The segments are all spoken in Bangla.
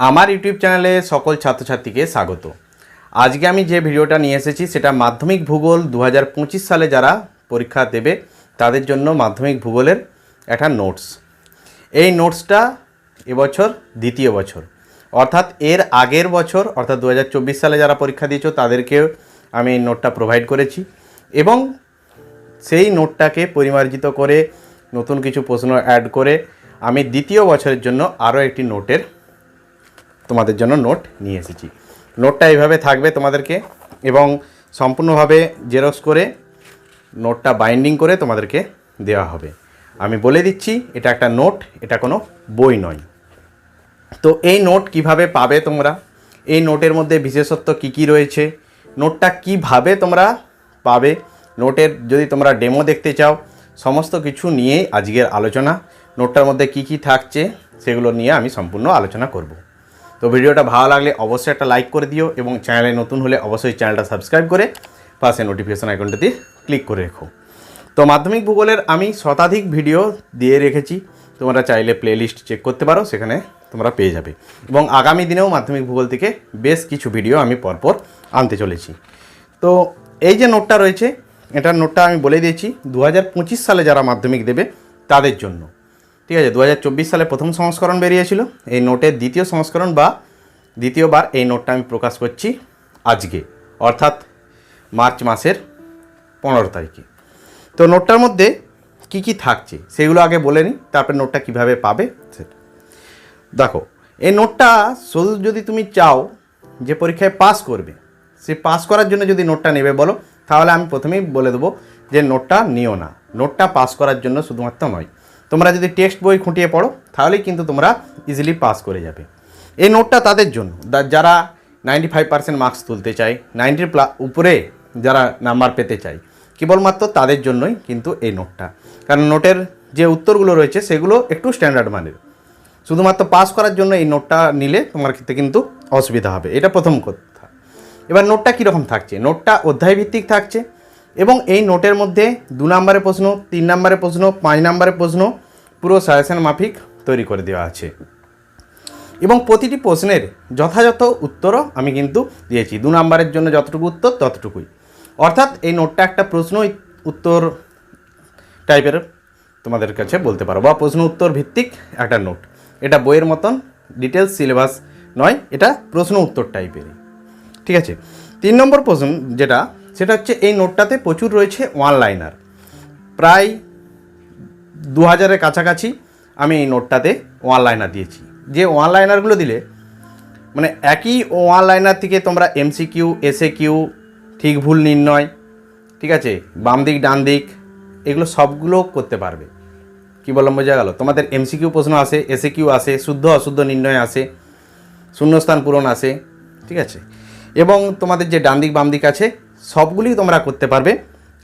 আমার ইউটিউব চ্যানেলে সকল ছাত্রছাত্রীকে স্বাগত। আজকে আমি যে ভিডিওটা নিয়ে এসেছি, সেটা মাধ্যমিক ভূগোল দু হাজার পঁচিশ সালে যারা পরীক্ষা দেবে, তাদের জন্য মাধ্যমিক ভূগোলের একটা নোটস। এই নোটসটা এবছর দ্বিতীয় বছর। অর্থাৎ এর আগের বছর, অর্থাৎ দু হাজার চব্বিশ সালে যারা পরীক্ষা দিয়েছ, তাদেরকেও আমি এই নোটটা প্রোভাইড করেছি এবং সেই নোটটাকে পরিমার্জিত করে নতুন কিছু প্রশ্ন অ্যাড করে আমি দ্বিতীয় বছরের জন্য আরও একটি নোটের তোমাদের জন্য নোট নিয়ে এসেছি। নোটটা এইভাবে থাকবে তোমাদেরকে এবং সম্পূর্ণভাবে জেরক্স করে নোটটা বাইন্ডিং করে তোমাদেরকে দেওয়া হবে। আমি বলে দিচ্ছি, এটা একটা নোট, এটা কোনো বই নয়। তো এই নোট কীভাবে পাবে তোমরা? এই নোটের মধ্যে বিশেষত্ব কি কি রয়েছে? নোটটা কীভাবে তোমরা পাবে? নোটের যদি তোমরা ডেমো দেখতে চাও, সমস্ত কিছু নিয়েই আজকের আলোচনা। নোটটার মধ্যে কি কি থাকছে, সেগুলো নিয়ে আমি সম্পূর্ণ আলোচনা করব। তো ভিডিওটা ভালো লাগলে অবশ্যই একটা লাইক করে দিও এবং চ্যানেলে নতুন হলে অবশ্যই চ্যানেলটা সাবস্ক্রাইব করে পাশে নোটিফিকেশন আইকনটাতে ক্লিক করে রেখো। তো মাধ্যমিক ভূগোলের আমি শতাধিক ভিডিও দিয়ে রেখেছি। তোমরা চাইলে প্লেলিস্ট চেক করতে পারো, সেখানে তোমরা পেয়ে যাবে। এবং আগামী দিনেও মাধ্যমিক ভূগোল থেকে বেশ কিছু ভিডিও আমি পরপর আনতে চলেছি। তো এই যে নোটটা রয়েছে, এটার নোটটা আমি বলে দিয়েছি দু হাজার পঁচিশ সালে যারা মাধ্যমিক দেবে, তাদের জন্য। ঠিক আছে দু হাজার চব্বিশ সালে প্রথম সংস্করণ বেরিয়েছিল, এই নোটের দ্বিতীয় সংস্করণ বা দ্বিতীয়বার এই নোটটা আমি প্রকাশ করছি আজকে, অর্থাৎ মার্চ মাসের পনেরো তারিখে। তো নোটটার মধ্যে কি কি থাকছে সেগুলো আগে বলে নিই, তারপরে নোটটা কীভাবে পাবে দেখো, এই নোটটা শুধু যদি তুমি চাও যে পরীক্ষায় পাস করবে, সে পাস করার জন্য যদি নোটটা নেবে বলো, তাহলে আমি প্রথমেই বলে দেবো যে নোটটা নিও না। নোটটা পাস করার জন্য শুধুমাত্র নয় তোমরা যদি টেক্সট বই খুঁটিয়ে পড়ো, তাহলেই কিন্তু তোমরা ইজিলি পাস করে যাবে। এই নোটটা তাদের জন্য। যারা নাইনটি ফাইভ পার্সেন্ট মার্কস তুলতে চায় নাইনটির উপরে যারা নাম্বার পেতে চায়, কেবলমাত্র তাদের জন্যই কিন্তু এই নোটটা। কারণ নোটের যে উত্তরগুলো রয়েছে, সেগুলো একটু স্ট্যান্ডার্ড মানের। শুধুমাত্র পাস করার জন্য এই নোটটা নিলে তোমার ক্ষেত্রে কিন্তু অসুবিধা হবে। এটা প্রথম কথা। এবার নোটটা কীরকম থাকছে? নোটটা অধ্যায় ভিত্তিক থাকছে এবং এই নোটের মধ্যে দু নম্বরের প্রশ্ন, তিন নম্বরের প্রশ্ন, পাঁচ নম্বরের প্রশ্ন পুরো সাজেশন মাফিক তৈরি করে দেওয়া আছে। এবং প্রতিটি প্রশ্নের যথাযথ উত্তরও আমি কিন্তু দিয়েছি। দু নম্বরের জন্য যতটুকু উত্তর, ততটুকুই। অর্থাৎ এই নোটটা একটা প্রশ্ন উত্তর টাইপের তোমাদের কাছে বলতে পারো, বা প্রশ্ন উত্তর ভিত্তিক একটা নোট। এটা বইয়ের মতন ডিটেলস সিলেবাস নয়, এটা প্রশ্ন উত্তর টাইপেরই। ঠিক আছে? তিন নম্বর প্রশ্ন যেটা সেটা হচ্ছে এই নোটটাতে প্রচুর রয়েছে ওয়ান লাইনার প্রায় দু হাজারের কাছাকাছি আমি এই নোটটাতে ওয়ান লাইনার দিয়েছি। যে ওয়ান লাইনারগুলো দিলে মানে একই ওয়ান লাইনার থেকে তোমরা এমসি কিউ এসএ কিউ ঠিক ভুল নির্ণয়, ঠিক আছে, বাম দিক, ডান দিক, এগুলো সবগুলো করতে পারবে। কি বললাম, বোঝা গেল? তোমাদের এমসিকিউ প্রশ্ন আসে এসএ কিউ আসে, শুদ্ধ, অশুদ্ধ নির্ণয় আসে, শূন্যস্থান পূরণ আসে, ঠিক আছে? এবং তোমাদের যে ডান দিক, বাম দিক আছে সবগুলি তোমরা করতে পারবে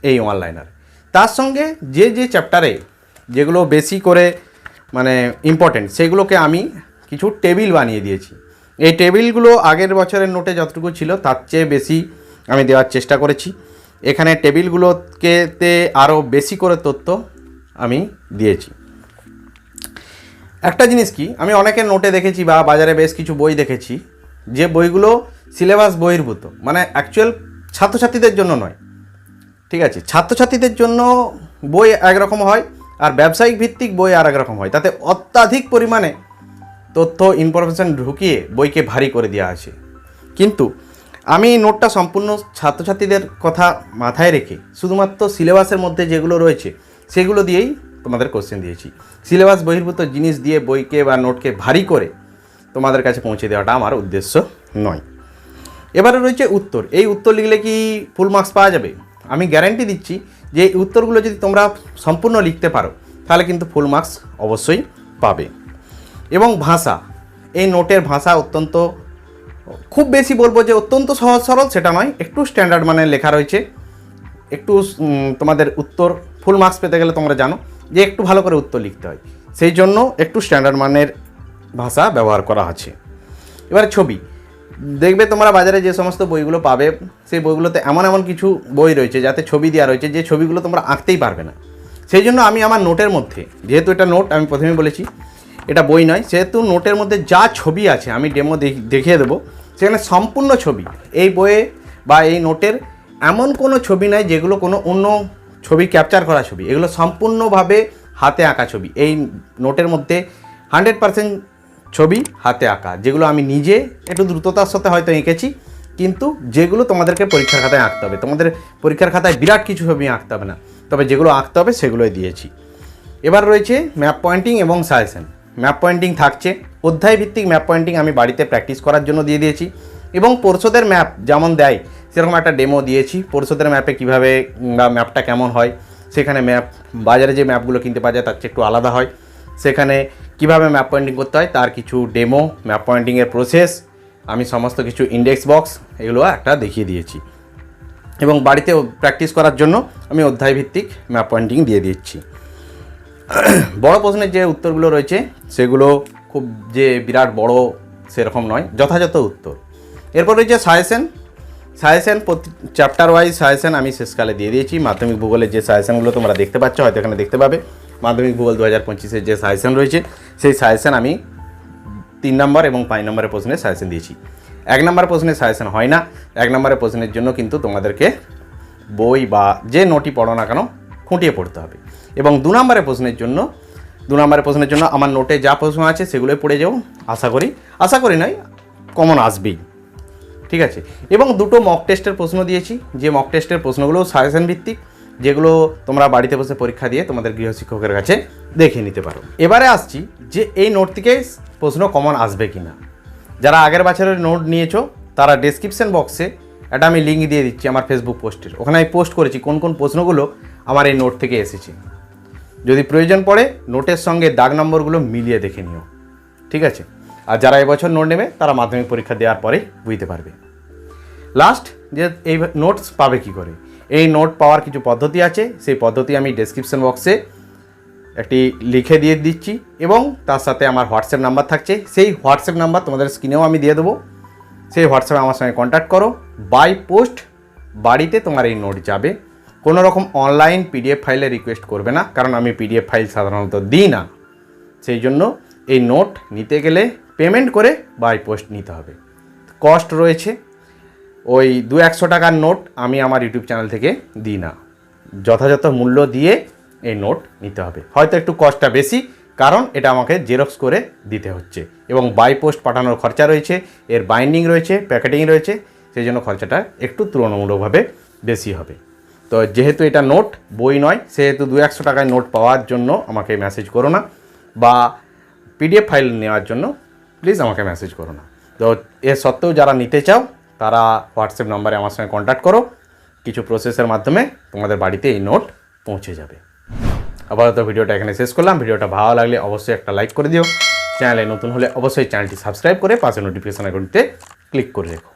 এই অনলাইনার তার সঙ্গে যে যে চ্যাপ্টারে যেগুলো বেশি করে মানে ইম্পর্টেন্ট সেগুলোকে আমি কিছু টেবিল বানিয়ে দিয়েছি। এই টেবিলগুলো আগের বছরের নোটে যতটুকু ছিল, তার চেয়ে বেশি আমি দেওয়ার চেষ্টা করেছি। এখানে টেবিলগুলোকে তে আরও বেশি করে তথ্য আমি দিয়েছি। একটা জিনিস কি, আমি অনেকের নোটে দেখেছি বা বাজারে বেশ কিছু বই দেখেছি, যে বইগুলো সিলেবাস বহির্ভূত মানে অ্যাকচুয়াল ছাত্রছাত্রীদের জন্য নয়। ঠিক আছে? ছাত্রছাত্রীদের জন্য বই একরকম হয় আর ব্যবসায়িক ভিত্তিক বই আর একরকম হয়। তাতে অত্যাধিক পরিমাণে তথ্য ইনফরমেশান ঢুকিয়ে বইকে ভারী করে দেওয়া আছে। কিন্তু আমি এই নোটটা সম্পূর্ণ ছাত্রছাত্রীদের কথা মাথায় রেখে শুধুমাত্র সিলেবাসের মধ্যে যেগুলো রয়েছে, সেগুলো দিয়েই তোমাদের কোশ্চেন দিয়েছি। সিলেবাস বহির্ভূত জিনিস দিয়ে বইকে বা নোটকে ভারী করে তোমাদের কাছে পৌঁছে দেওয়াটা আমার উদ্দেশ্য নয়। এবারে রয়েছে উত্তর। এই উত্তর লিখলে কি ফুল মার্কস পাওয়া যাবে? আমি গ্যারান্টি দিচ্ছি যে এই উত্তরগুলো যদি তোমরা সম্পূর্ণ লিখতে পারো, তাহলে কিন্তু ফুল মার্কস অবশ্যই পাবে। এবং ভাষা। এই নোটের ভাষা অত্যন্ত, খুব বেশি বলব যে অত্যন্ত সহজ সরল, সেটা নয়, একটু স্ট্যান্ডার্ড মানের লেখা রয়েছে। একটু তোমাদের উত্তর ফুল মার্কস পেতে গেলে তোমরা জানো যে একটু ভালো করে উত্তর লিখতে হয়। সেই জন্য একটু স্ট্যান্ডার্ড মানের ভাষা ব্যবহার করা আছে। এবার ছবি। দেখবে তোমরা বাজারে যে সমস্ত বইগুলো পাবে, সেই বইগুলোতে এমন এমন কিছু বই রয়েছে যাতে ছবি দেওয়া রয়েছে, যে ছবিগুলো তোমরা আঁকতেই পারবে না। সেই জন্য আমি আমার নোটের মধ্যে, যেহেতু এটা নোট, আমি প্রথমেই বলেছি, এটা বই নয়, সেহেতু নোটের মধ্যে যা ছবি আছে, আমি ডেমো দেখিয়ে দেবো, সেখানে সম্পূর্ণ ছবি, এই বইয়ে বা এই নোটের এমন কোনো ছবি নাই যেগুলো কোনো অন্য ছবি, ক্যাপচার করা ছবি, এগুলো সম্পূর্ণভাবে হাতে আঁকা ছবি, এই নোটের মধ্যে হান্ড্রেড পারসেন্ট ছবি হাতে আঁকা, যেগুলো আমি নিজে একটু দ্রুততার সাথে হয়তো এঁকেছি, কিন্তু যেগুলো তোমাদেরকে পরীক্ষার খাতায় আঁকতে হবে। তোমাদের পরীক্ষার খাতায় বিরাট কিছু ছবি আঁকতে হবে না, তবে যেগুলো আঁকতে হবে সেগুলোই দিয়েছি। এবার রয়েছে ম্যাপ পয়েন্টিং এবং সাজেশন ম্যাপ পয়েন্টিং থাকছে অধ্যায় ভিত্তিক ম্যাপ পয়েন্টিং আমি বাড়িতে প্র্যাকটিস করার জন্য দিয়ে দিয়েছি এবং পরিষদের ম্যাপ যেমন দেয়, সেরকম একটা ডেমো দিয়েছি, পরিষদের ম্যাপে কীভাবে বা ম্যাপটা কেমন হয়, সেখানে ম্যাপ, বাজারে যে ম্যাপগুলো কিনতে পাওয়া যায় তার চেয়ে একটু আলাদা হয়। সেখানে কীভাবে ম্যাপ পয়েন্টিং করতে হয়, তার কিছু ডেমো ম্যাপ পয়েন্টিংয়ের প্রসেস আমি সমস্ত কিছু ইন্ডেক্স বক্স এগুলো একটা দেখিয়ে দিয়েছি। এবং বাড়িতে প্র্যাকটিস করার জন্য আমি অধ্যায় ভিত্তিক ম্যাপ পয়েন্টিং দিয়ে দিচ্ছি। বড় প্রশ্নের যে উত্তরগুলো রয়েছে, সেগুলো খুব যে বিরাট বড় সেরকম নয়, যথাযথ উত্তর। এরপর রয়েছে সাজেশন সাজেশন প্রতি চ্যাপ্টার ওয়াইজ সাজেশন আমি শেষকালে দিয়ে দিয়েছি। মাধ্যমিক ভূগোলের যে সাজেশনগুলো তোমরা দেখতে পাচ্ছ, হয়তো এখানে দেখতে পাবে। মাধ্যমিক ভূগোল দু হাজার পঁচিশের যে সাজেশন রয়েছে, সেই সাজেশন আমি তিন নম্বর এবং পাঁচ নম্বরের প্রশ্নের সাজেশন দিয়েছি। এক নম্বর প্রশ্নের সাজেশন হয় না। এক নম্বরের প্রশ্নের জন্য কিন্তু তোমাদেরকে বই বা যে নোটই পড়ো না কেন, খুঁটিয়ে পড়তে হবে। এবং দু নম্বরের প্রশ্নের জন্য, দু নম্বরের প্রশ্নের জন্য আমার নোটে যা প্রশ্ন আছে সেগুলোই পড়ে যাও, আশা করি। আশা করি নয় কমন আসবেই। ঠিক আছে? এবং দুটো মক টেস্টের প্রশ্ন দিয়েছি। যে মক টেস্টের প্রশ্নগুলো সাজেশন ভিত্তিক যেগুলো তোমরা বাড়িতে বসে পরীক্ষা দিয়ে তোমাদের গৃহশিক্ষকের কাছে দেখে নিতে পারো। এবারে আসছি যে এই নোট থেকে প্রশ্ন কমন আসবে কি না যারা আগের বছরের নোট নিয়েছো, তারা ডেসক্রিপশন বক্সে একটা আমি লিঙ্ক দিয়ে দিচ্ছি আমার ফেসবুক পোস্টের। ওখানে আমি পোস্ট করেছি কোন কোন প্রশ্নগুলো আমার এই নোট থেকে এসেছে। যদি প্রয়োজন পড়ে নোটের সঙ্গে দাগ নম্বরগুলো মিলিয়ে দেখে নিও। ঠিক আছে? আর যারা এবছর নোট নেবে, তারা মাধ্যমিক পরীক্ষা দেওয়ার পরে বুঝতে পারবে। লাস্ট যে এই নোটস পাবে কি করে? এই নোট পাওয়ার কিছু পদ্ধতি আছে, সেই পদ্ধতি আমি ডেসক্রিপশন বক্সে একটি লিখে দিয়ে দিচ্ছি এবং তার সাথে আমার হোয়াটসঅ্যাপ নাম্বার থাকছে। সেই হোয়াটসঅ্যাপ নাম্বার তোমাদের স্ক্রিনেও আমি দিয়ে দেবো। সেই হোয়াটসঅ্যাপে আমার সঙ্গে কন্ট্যাক্ট করো। বাই পোস্ট বাড়িতে তোমার এই নোট যাবে। কোনো রকম অনলাইন পিডিএফ ফাইলে রিকোয়েস্ট করবে না, কারণ আমি পিডিএফ ফাইল সাধারণত দিই না। সেই জন্য এই নোট নিতে গেলে পেমেন্ট করে বাই পোস্ট নিতে হবে। কস্ট রয়েছে। ওই দু একশো টাকার নোট আমি আমার ইউটিউব চ্যানেল থেকে দিই না। যথাযথ মূল্য দিয়ে এই নোট নিতে হবে। হয়তো একটু কস্টটা বেশি, কারণ এটা আমাকে জেরক্স করে দিতে হচ্ছে। এবং বাই পোস্ট পাঠানোর খরচা রয়েছে, এর বাইন্ডিং রয়েছে, প্যাকেটিং রয়েছে, সেই জন্য খরচাটা একটু তুলনামূলকভাবে বেশি হবে। তো যেহেতু এটা নোট, বই নয়, সেহেতু দু একশো টাকায় নোট পাওয়ার জন্য আমাকে মেসেজ করো না, বা পিডিএফ ফাইল নেওয়ার জন্য প্লিজ আমাকে মেসেজ করো না। তো এ সত্ত্বেও যারা নিতে চাও তারা হোয়াটসঅ্যাপ নম্বরে আমার সঙ্গে কন্ট্যাক্ট করো। কিছু প্রসেসের মাধ্যমে তোমাদের বাড়িতে এই নোট পৌঁছে যাবে। আপাতত ভিডিওটা এখানে শেষ করলাম। ভিডিওটা ভালো লাগলে অবশ্যই একটা লাইক করে দিও। চ্যানেলে নতুন হলে অবশ্যই চ্যানেলটি সাবস্ক্রাইব করে পাশে নোটিফিকেশন আইকনটিতে ক্লিক করে রেখো।